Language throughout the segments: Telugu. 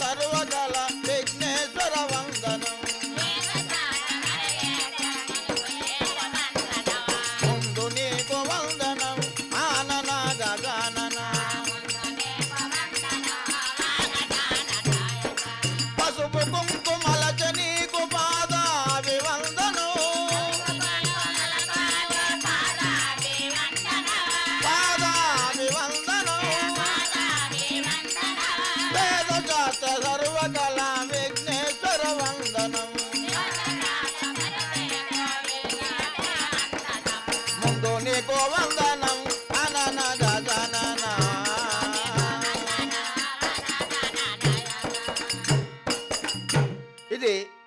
ಕರ ఇది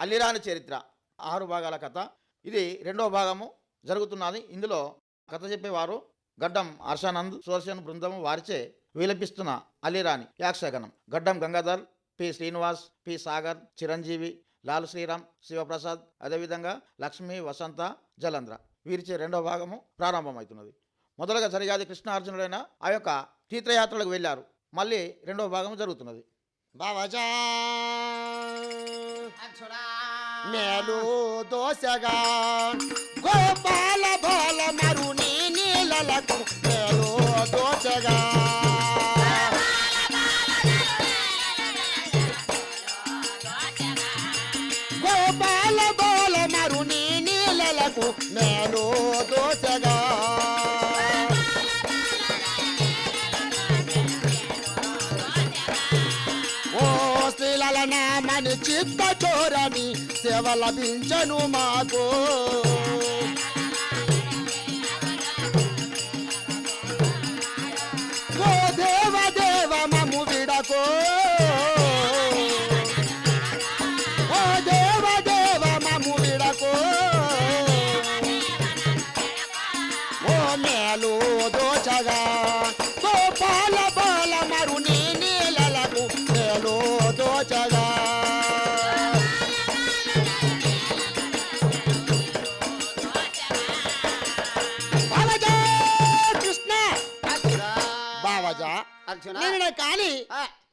అల్లిరాని చరిత్ర. ఆరు భాగాల కథ. ఇది రెండవ భాగము జరుగుతున్నది. ఇందులో కథ చెప్పేవారు గడ్డం హర్షానంద్ సుదర్శన్ బృందం వారిచే విలపిస్తున్న అల్లిరాని యాక్షగణం గడ్డం గంగాధర్ పి శ్రీనివాస్ పి సాగర్ చిరంజీవి లాల్ శ్రీరామ్ శివప్రసాద్ అదేవిధంగా లక్ష్మి వసంత జలంధ్ర. వీరిచే రెండో భాగము ప్రారంభమవుతున్నది. మొదలుగా జరిగాది కృష్ణార్జునుడైన ఆ యొక్క తీర్థయాత్రలకు వెళ్ళారు. మళ్ళీ రెండో భాగం జరుగుతున్నది. బావజా మేలు గోపాల బాల మరుని నీళ్ళలకు మేలు దోసగా మేలు దోసగా ఓ స్త్రీల నామని చిత్త చోరని సేవ లభించను మాకు. దోచగా. గోపాల బాల మరుని నీళ్ళలకు మేలు దోచగా. బావజా కృష్ణ. బావజా నేను కానీ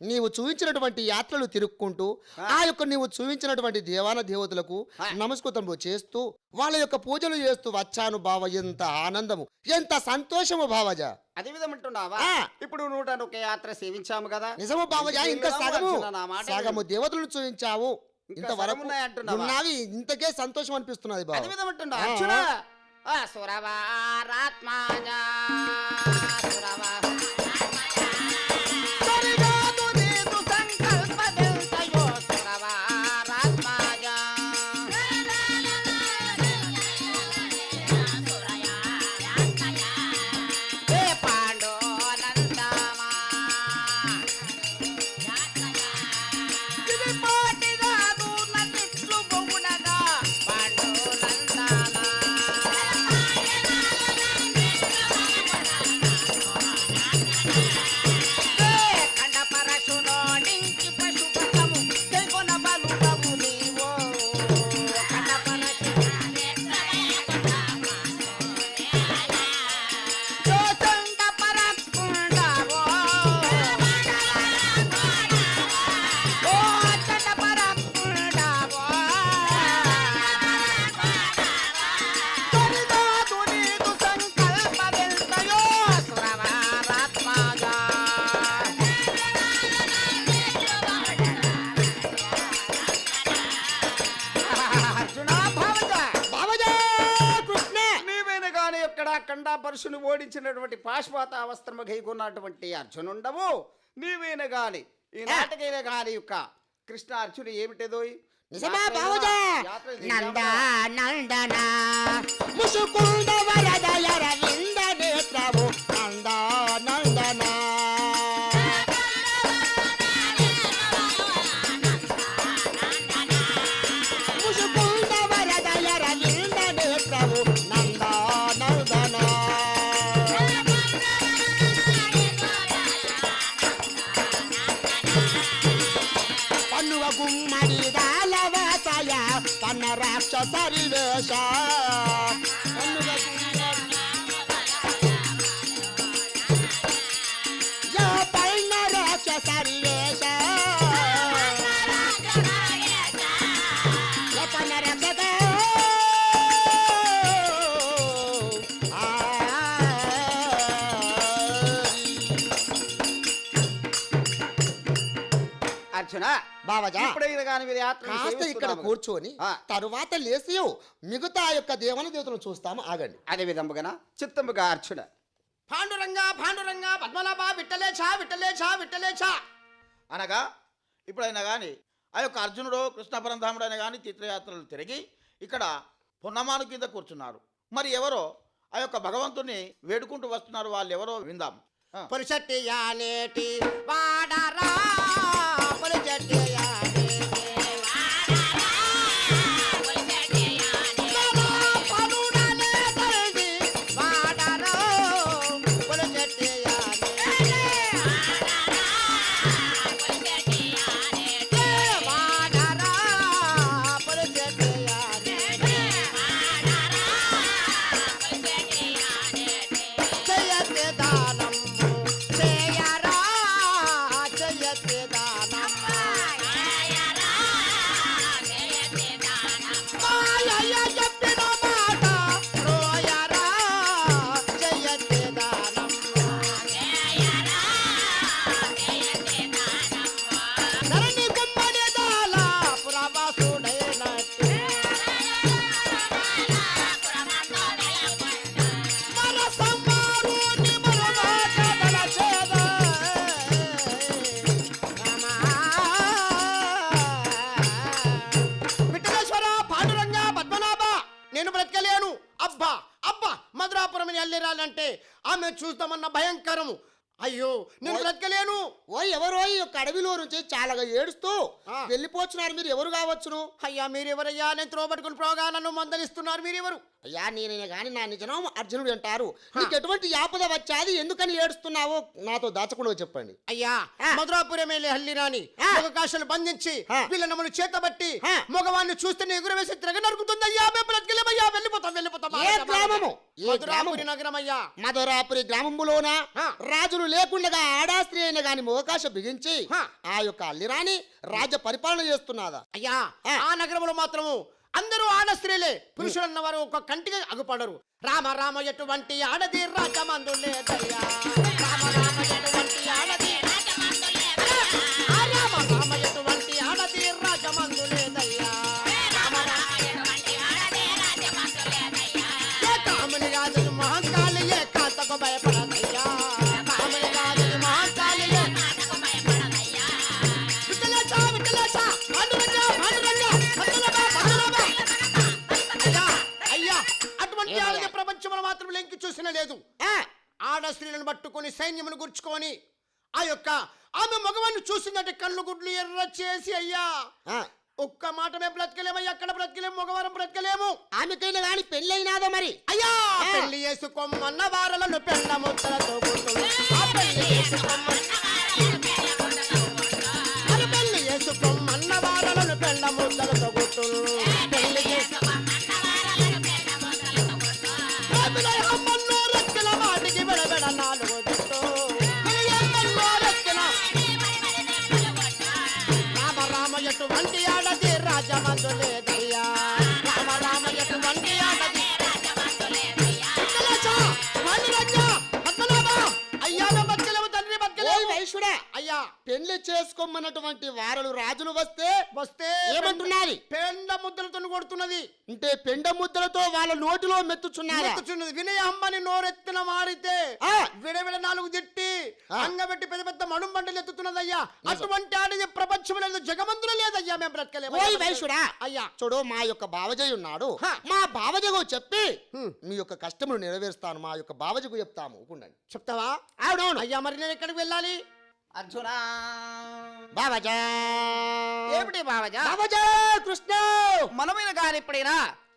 నీవు చూపించినటువంటి యాత్రలు తిరుక్కుంటూ ఆ. యొక్క నీవు చూపించినటువంటి దేవాన దేవతలకు నమస్కృతము చేస్తూ వాళ్ళ యొక్క పూజలు చేస్తూ వచ్చాను బావ. ఎంత ఆనందము ఎంత సంతోషము బావజా. అదే విధమంటున్నావా. ఇప్పుడు నూట ఒక యాత్ర సేవించాము కదా. నిజము బావజా ఇంకా సగము. సగము దేవతలను చూపించావు. ఇంతవరకు ఉన్నాయంటున్నావా? ఉన్నవి ఇంతకే సంతోషం అనిపిస్తున్నది బావ. అదే సురవారాత్మాజా సురవా ఓడించినటువంటి పాశ్వాత అవస్త్రము గైకున్నటువంటి అర్జునుండవు. నీవేన గాని ఈ నాటకైన గాని యొక్క కృష్ణ అర్జును ఏమిటేదో నిజమా యాత్ర నంద? నందన. ముసుకుంద వరదయ అర్జున బావజా. ఇప్పుడైన గాని మీరు యాత్ర కాస్త ఇక్కడ. కూర్చొని. తరువాత లేచి మిగతా యొక్క దేవుని దేవతలను చూస్తాము. ఆగండి. అదే విధముగా చిత్తముగా అర్జున పాండురంగ పాండురంగ పద్మనాభ విట్టలేచా విట్టలేచా విట్టలేచా అనగా ఇప్పుడైనా కానీ ఆ యొక్క అర్జునుడు కృష్ణ పరంధాముడు అయినా కానీ తీర్థయాత్రలు తిరిగి ఇక్కడ పున్నమాను కింద కూర్చున్నారు. మరి ఎవరో ఆ యొక్క భగవంతుని వేడుకుంటూ వస్తున్నారు వాళ్ళు ఎవరో విందాం. పురుషట్టి వాడరా. పురుషట్టి అడవిలో నుంచి చాలాగా ఏడుస్తూ. వెళ్ళిపోతున్నారు మీరు ఎవరు కావచ్చును అయ్యా మీరెవరయ్యా నేను త్రోబట్టుకుని ప్రోగా నన్ను మందలిస్తున్నారు మీరెవరు అయ్యా నేనే గాని నా నిజనామం అర్జునుడు అంటారు నీకు ఎటువంటి ఆపద వచ్చాది ఎందుకని ఏడుస్తున్నావో నాతో దాచకుండా చెప్పండి అయ్యా ఆ. మధురాపురం వెళ్ళి హల్లిరాని. అవకాశాలు బంధించి. వీళ్ళ చేతబట్టి. మగవాన్ని చూస్తే ఎగురు వేసి తిరగ నరుకుతుంది అయ్యా మేము వెళ్ళిపోతాం వెళ్ళిపోతాం ఏ గ్రామము? మధురాపురి గ్రామము? నగరం అయ్యా మధురాపురి గ్రామంలోన. రాజులు లేకుండా ఆడాస్త్రీ అయిన గాని మోకాశ బిగించి ఆ. యొక్క అల్లిరాని రాజ్య పరిపాలన చేస్తున్నదా అయ్యా ఆ. నగరంలో మాత్రము అందరూ ఆడ స్త్రీలే పురుషులన్న వారు ఒక కంటిగా అగుపడరు రామ రామ ఎటువంటి ఆడది రాజమందు లేదయ్యా రామ రామ ఎటువంటి ఆడది చూసిన లేదు. ఆ, ఆడ స్త్రీలను పట్టుకొని సైన్యమును గుర్చుకొని ఆ యొక్క ఆమె మగవాన్ని చూసిందంటే కళ్ళు గుడ్లు ఎర్ర చేసి అయ్యా. ఒక్క మాట మేము బ్రతకలేమయ్యా అక్కడ బ్రతకలేము మగవారం బ్రతకలేము. ఆమెకైనా గాని పెళ్ళైనాదో మరి? అయ్యా. పెళ్ళి చేసుకోమన్న వారలను పెళ్ళ ముద్దలతో పెళ్ళి చేసుకోమన్న పెళ్ళి వారలను పెళ్ళ ముద్దలతో గుర్తులు చేసుకోమన్నటువంటి వారలు రాజులు వస్తే వస్తే ఏమంటున్నది? పెండ ముద్దలతో కొడుతున్నది. అంటే పెండ ముద్దలతో వాళ్ళ నోటిలో మెత్తుచున్నారా? మెచ్చుచున్నది వినయ అమ్మని నోరెత్తిన మారితే ఆ. విడవిడ నాలుగు తిట్టి. అంగబెట్టి పెద్ద పెద్ద మడుం బండలు ఎత్తుతున్నదయ్యా. అటువంటి ఆడది ప్రపంచం లేదు జగమంతులు లేదయ్యా మేము బ్రతకలేము. వైశ్యుడా! అయ్యా. చూడు మా యొక్క బావజయ్ ఉన్నాడు. మా బావజకు చెప్పి. మీ యొక్క కష్టములు నెరవేరుస్తాను మా యొక్క బావజకు చెప్తాము. చెప్తావా? అవునవును. అయ్యా మరి నేను ఎక్కడికి వెళ్ళాలి? అర్జున. బావజా ఏమిటి బావజా బావజా కృష్ణ. మనమైన గాని ఎప్పుడైనా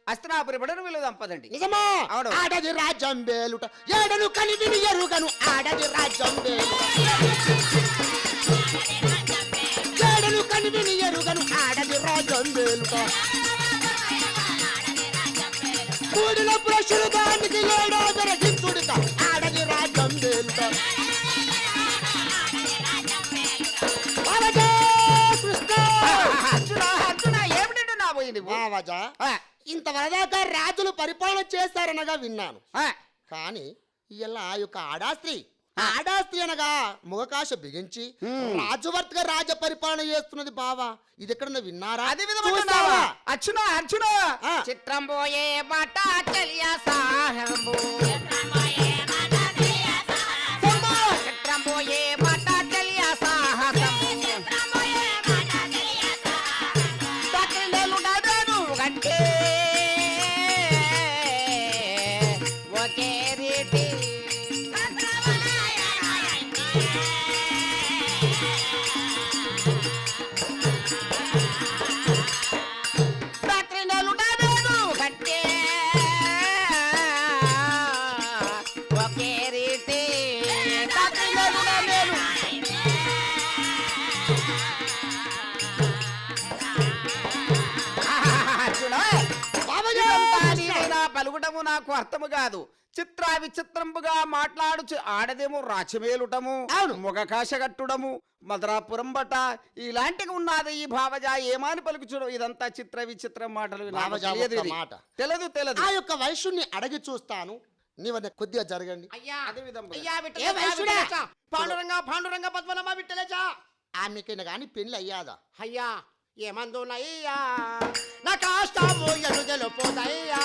అస్తినాపురి బడను వీళ్ళు దంపదండి నిజమా? అవును. ఆడది రాజ్యం వేలుట. ఏడను కలివిని ఎరుగను ఆడది రాజ్యం వేలుట. ఏడను కలివిని ఎరుగను ఆడది రాజ్యం వేలుట. కూడిన పురుషుడు దానికి ఏడో ఆడది రాజ్యం వేలుట. పోయింది బావజా ఇంతవరదాకా రాజులు పరిపాలన చేశారనగా విన్నాను. కానీ ఇలా ఆ యొక్క ఆడాస్త్రి ఆడాస్త్రి అనగా ముఖకాశ బిగించి రాజువర్తగా రాజ పరిపాలన చేస్తున్నది బావా. ఇది ఎక్కడ విన్నారా? అది అర్జున ఆ. చిత్రం పోయే సాహంబు పలుకుటము నాకు అర్థము కాదు. చిత్ర విచిత్రంబుగా మాట్లాడుచు ఆడదేమో రాచమేలుటము. ముఖకాశగట్టుడము మధురాపురం బట ఇలాంటివి ఉన్నది ఈ భావజ ఏమాని పలుకుచుడు? ఇదంతా చిత్ర విచిత్రం మాటలు. మాట. తెలియదు తెలియదు ఆ యొక్క వైశ్యుణ్ణి అడిగి చూస్తాను. నీవన్న కొద్దిగా జరగండి. పాండురంగ పాండురంగ పద్మనాభ విట్టలేచా? ఆమెకైనా కానీ పెళ్ళి అయ్యాదా? అయ్యా ఏమందునయ్యా? నా కాష్టము ఎటు తెలుపుదయ్యా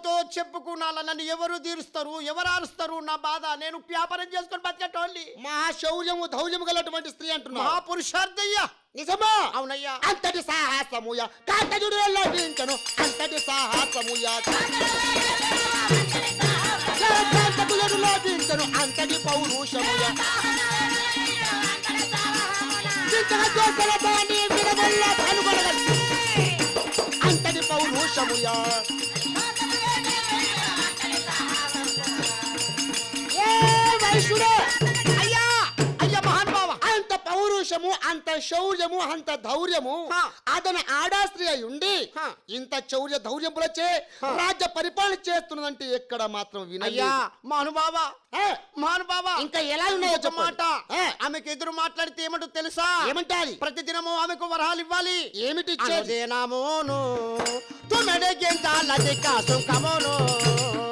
కష్టం ఎవరితో చెప్పుకున్నాలా? నన్ను ఎవరు తీరుస్తారు? ఎవరు ఆరుస్తారు నా బాధ. నేను వ్యాపారం చేసుకొని బతికేటోళ్ళి మహాశౌర్యము ధౌర్యము గలటువంటి స్త్రీ అంటున్నా మహాపురుషార్థయ్యా! నిజమా? అవునయ్యా. అంతటి సాహసముయ. కాంతజుడు లభించను అంతటి సాహసముయ. కాంతకులను లభించను అంతటి పౌరుషముయ. చింతన చేసిన దాన్ని విడవల్ల కనుగొనగలదు అంతటి పౌరుషముయ. వైశ్యుడే అయ్యా! అయ్యా మహానుభావ! అంత పౌరుషము అంత శౌర్యము అంత ధౌర్యము. అతని ఆడాస్త్రి అయి ఉండి. ఇంత చౌర్య ధౌర్యములచే రాజ్య పరిపాలన చేస్తున్నదంటే ఎక్కడ మాత్రం వినయ్యా మహానుభావ! మహానుభావ! ఇంకా ఎలా ఉన్నాయో. మాట. ఆమెకు ఎదురు మాట్లాడితే ఏమంటో తెలుసా? ఏమంటాది ప్రతిదినము ఆమెకు వరహాలు ఇవ్వాలి. ఏమిటి ఇచ్చేది? అనుదినమును తుమెడగించాలది సుఖమును. లేక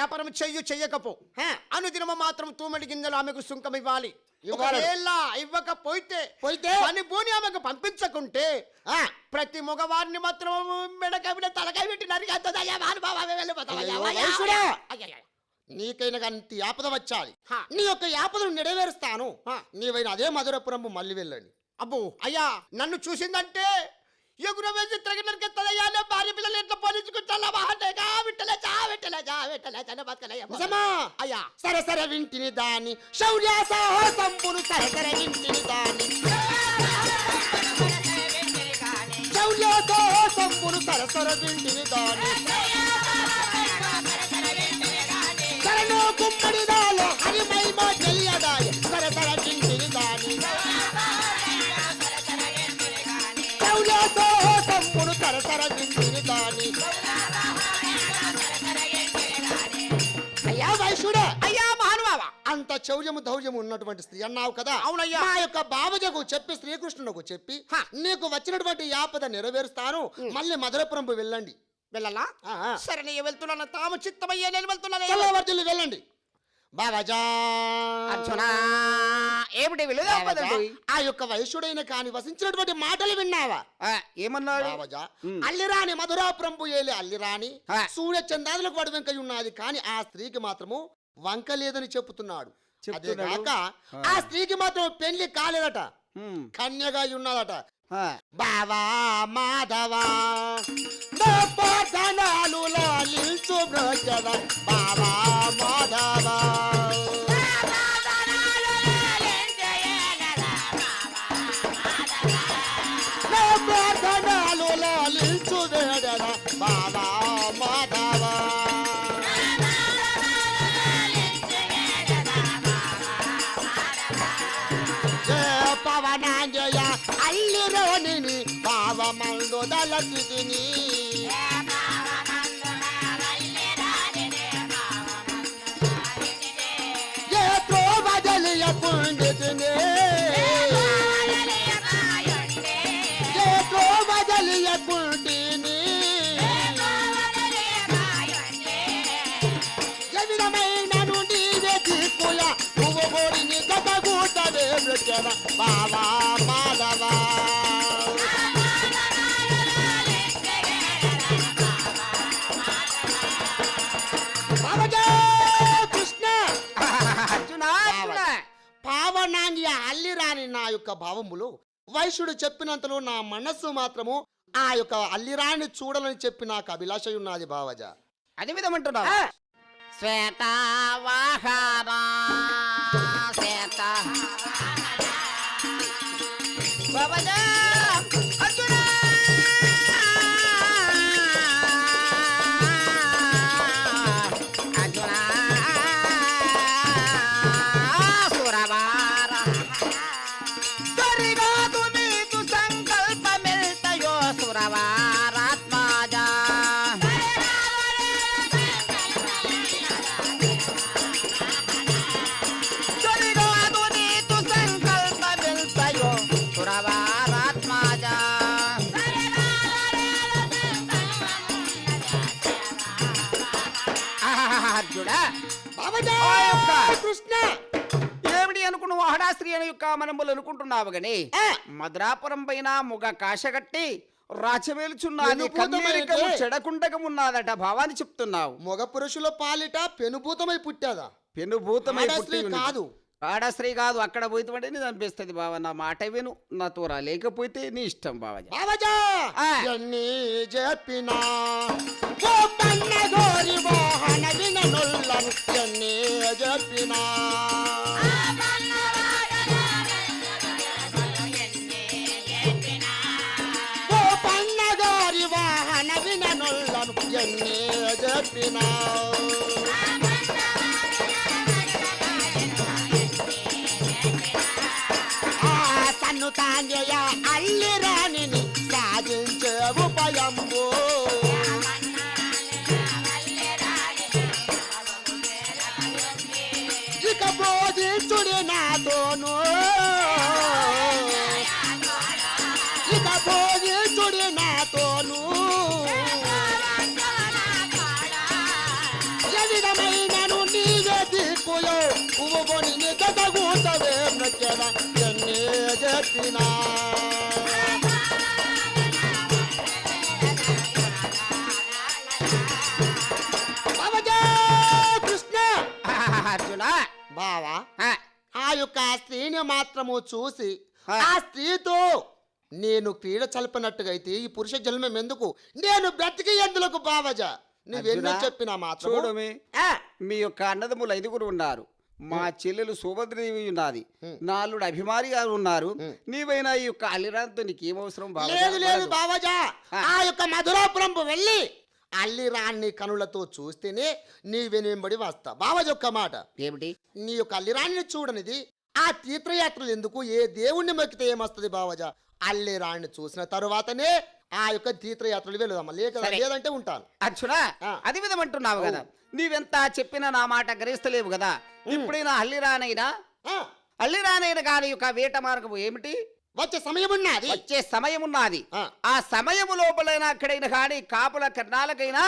వ్యాపారం చెయ్యు చెయ్యకపో. అనుదినము మాత్రం తూమెడి గింజలు ఆమెకు సుంకం ఇవ్వాలి ఇవ్వకపోతే పోయితే? పని భూని ఆమెకు పంపించకుంటే ఆ, ప్రతి మగవారిని మాత్రం మెడకవిడ తలకాయ పెట్టి అయ్యా. నీకైనా కానీ ఆపద వచ్చాలి. నీ యొక్క ఆపదను నెరవేరుస్తాను. నీవైన అదే మధురపురంపు మళ్ళీ వెళ్ళండి అబ్బో అయ్యా నన్ను చూసిందంటే ఎగుర వేసి తిరగి నరికెత్తదయ్యా నేను భార్య పిల్లలు ఎట్లా పోలించుకుంటా మహాటేగా విట్టలే చా విట్టలే చా విట్టలే చా బతకలయ్యా నిజమా? అయ్యా. సరే సరే వింటిని దాని శౌర్య సాహసంపును సరే సరే వింటిని దాని శౌర్య సాహసంపును సరే సరే వింటిని దాని సరను కుమ్మడి దాలో హరి మహిమ వింటిని దాని. అయ్యా వైశ్యుడా అయ్యా మహానుభావా అంత చౌర్యము ధౌర్యము ఉన్నటువంటి స్త్రీ అన్నావు కదా? అవునయ్యా. మా యొక్క బావజకు చెప్పి శ్రీకృష్ణునకు చెప్పి హ. నీకు వచ్చినటువంటి యాపద నెరవేరుస్తాను. మళ్ళీ మధురపురంపు వెళ్ళండి. వెళ్ళాలా. సరే నేను వెళ్తున్నాను. తాము చిత్తమయ్యే నేను వెళ్తున్నాను. వెళ్ళండి. బాబాజా అర్జునా ఏమిటి ఆ యొక్క వైశ్యుడైన కాని వసించినటువంటి మాటలు విన్నావా? ఏమన్నాడు? బావజా అల్లిరాని మధురాపురంపు ఏలి అల్లిరాని హ. సూర్య చందాదులకు వడి వెంక ఉన్నది కానీ ఆ స్త్రీకి మాత్రము వంక లేదని చెప్తున్నాడు. అదే చెప్తున్నాడు. కాక ఆ. స్త్రీకి మాత్రం పెళ్ళి కాలేదట. కన్యగా ఉన్నదట. బావా మాధవా నా యొక్క భావములు. వైశ్యుడు చెప్పినంతలో నా మనస్సు మాత్రము ఆ యొక్క అల్లిరాని చూడాలని చెప్పి నాకు అభిలాష ఉన్నది బావజ అది విధమంటున్నావు. శ్వేతావాహారా శ్వేత. బాబాజా అనుకుంటున్నావు గని. మద్రాపురం పైన ముగ కాశగట్టి కన్నీరికము చెడకుండకమున్నదట భావాన్ని చెప్తున్నావు మగ పురుషుల పాలిట పెనుభూతమై పుట్టాదా పెనుభూతమై పుట్టి. కాదు. ఆడస్త్రీ కాదు అక్కడ పోయితే నీ అనిపిస్తుంది బావ నా మాట విను నా తోరా లేకపోతే నీ ఇష్టం బావజ బావజా ఆ. ఎన్ని చెప్పినా ఓ పన్న గోరి వాహన విననుల్లను ఎన్ని చెప్పినా తాంజయ అల్లి రాణిని సాధించే ఉపయంబు. ఇక బోధించుడి నాతోను. ఇక బోధించుడి నాతోను. ఎన్నే చెప్పినా అర్జున. బావా ఆ, యొక్క స్త్రీని మాత్రము చూసి ఆ. స్త్రీతో నేను క్రీడ చల్పనట్టుగా అయితే ఈ పురుష జన్మం ఎందుకు? నేను బ్రతికి ఎందులకు బావజా నువ్వెన్నో చెప్పినా మాత్రం చూడు మీ. మీ యొక్క అన్నదమ్ములు ఐదుగురు ఉన్నారు. మా చెల్లెలు సుభద్రదేవి ఉన్నది. నాలుగు అభిమాని గారు ఉన్నారు. నీవైనా ఈ యొక్క అల్లిరాంతో నీకు ఏం అవసరం బావా? లేదు లేదు. బావజా ఆ. యొక్క మధురాపురంపు వెళ్ళి అల్లి రాణి కనులతో చూస్తేనే నీ వెనుబడి వస్తా. బావజ ఒక్క మాట. ఏమిటి? నీ యొక్క అల్లిరాణిని చూడనిది ఆ తీర్థయాత్రలు ఎందుకు? ఏ దేవుణ్ణి మొక్కితే ఏమొస్తుంది బావజా అల్లి రాణిని చూసిన తరువాతనే ఆ యొక్క తీర్థయాత్రలు వెళదామా లేక. లేదంటే ఉంటాను. అర్జున ఆ. అది విధమంటున్నావు కదా. నీవెంత చెప్పినా నా మాట గ్రహిస్తలేవు కదా. ఇప్పుడైనా అల్లిరానైనా ఆ, అల్లిరానైనా కానీ యొక్క వేట మార్గము ఏమిటి? వచ్చే సమయం ఉన్నది వచ్చే సమయం ఉన్నది ఆ. సమయము లోపలైనా అక్కడైనా కానీ కాపుల కర్ణాలకైనా.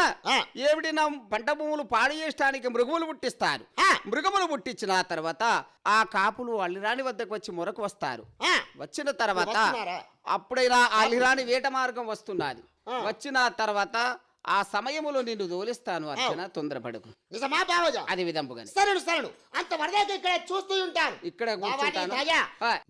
ఏమిటి నా పంట భూములు పాడు చేయడానికి మృగములు పుట్టిస్తారు. మృగములు పుట్టించిన తర్వాత ఆ కాపులు అల్లిరాణి వద్దకు వచ్చి మొరకు వస్తారు. వచ్చిన తర్వాత? అప్పుడైనా ఆ అల్లిరాణి వేట మార్గం వస్తున్నది. వచ్చిన తర్వాత ఆ సమయములో నిన్ను దోలిస్తాను అర్చన తొందరపడకు. నిజమా బావజా? అది విధంపుగాని సరేను సరేను. అంత వరదాకా ఇక్కడ చూస్తూ ఉంటాను ఇక్కడ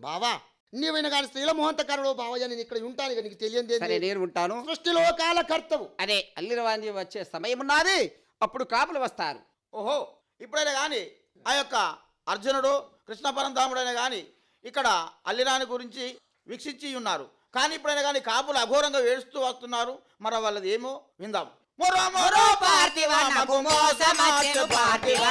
బావా, నీవైనా కానీ స్త్రీల మోహంతకారుడు బావజా నేను ఇక్కడ ఉంటాను నీకు తెలియదు సరే నేను ఉంటాను. సృష్టిలో కాల కర్తవు అదే అల్లిరవాణి వచ్చే సమయం ఉన్నది. అప్పుడు కాపులు వస్తారు. ఓహో ఇప్పుడైనా కానీ ఆ యొక్క అర్జునుడు కృష్ణ పరంధాముడైనా కానీ ఇక్కడ అల్లిరాని గురించి వీక్షించి ఉన్నారు. కానీ ఇప్పుడైనా కానీ కాపులు అఘోరంగా ఏడుస్తూ వస్తున్నారు. మరి వాళ్ళది ఏమో విందాం. మొరో మొరో పార్థివ నగు మోసమాచెను పార్థివ.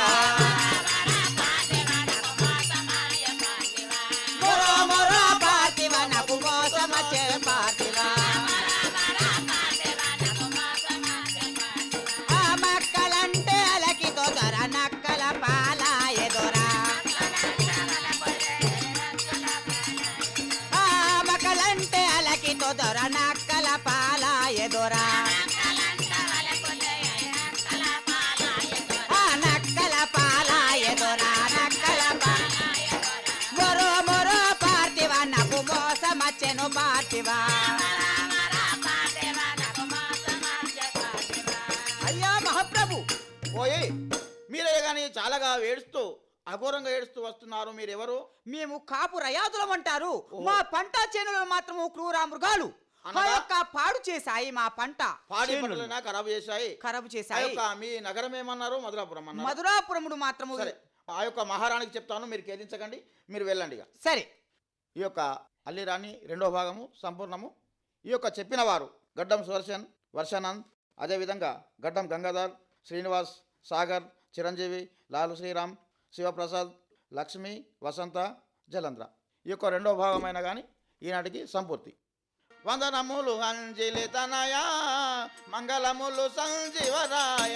అయ్యా మహాప్రభు! పోయి మీరే కానీ చాలాగా ఏడుస్తూ అఘోరంగా ఏడుస్తూ వస్తున్నారు మీరెవరు? మేము కాపు రయాదులం అంటారు మా పంట చేనులను మాత్రము క్రూర మృగాలు. ఆ అనగా? యొక్క పాడు చేశాయి మా పంట. పాడి. పంటలైనా ఖరాబు చేశాయి? ఖరాబు ఆ చేశాయి. యొక్క మీ నగరం ఏమన్నారు మధురాపురం అన్నారు. మధురాపురముడు మాత్రము సరే ఆ యొక్క మహారాణికి చెప్తాను మీరు ఖేదించకండి మీరు వెళ్ళండి ఇక. సరే. ఈ యొక్క అల్లిరాణి రెండో భాగము సంపూర్ణము. ఈ యొక్క చెప్పిన వారు గడ్డం సుదర్శన్ వర్షానంద్ అదేవిధంగా గడ్డం గంగాధర్ శ్రీనివాస్ సాగర్ చిరంజీవి లాలు శ్రీరామ్ శివప్రసాద్ లక్ష్మి వసంత జలంధ్ర. ఈ యొక్క రెండో భాగమైన కానీ ఈనాటికి సంపూర్తి. వందనములు అంజలి తనయ మంగళములు సంజీవరాయ.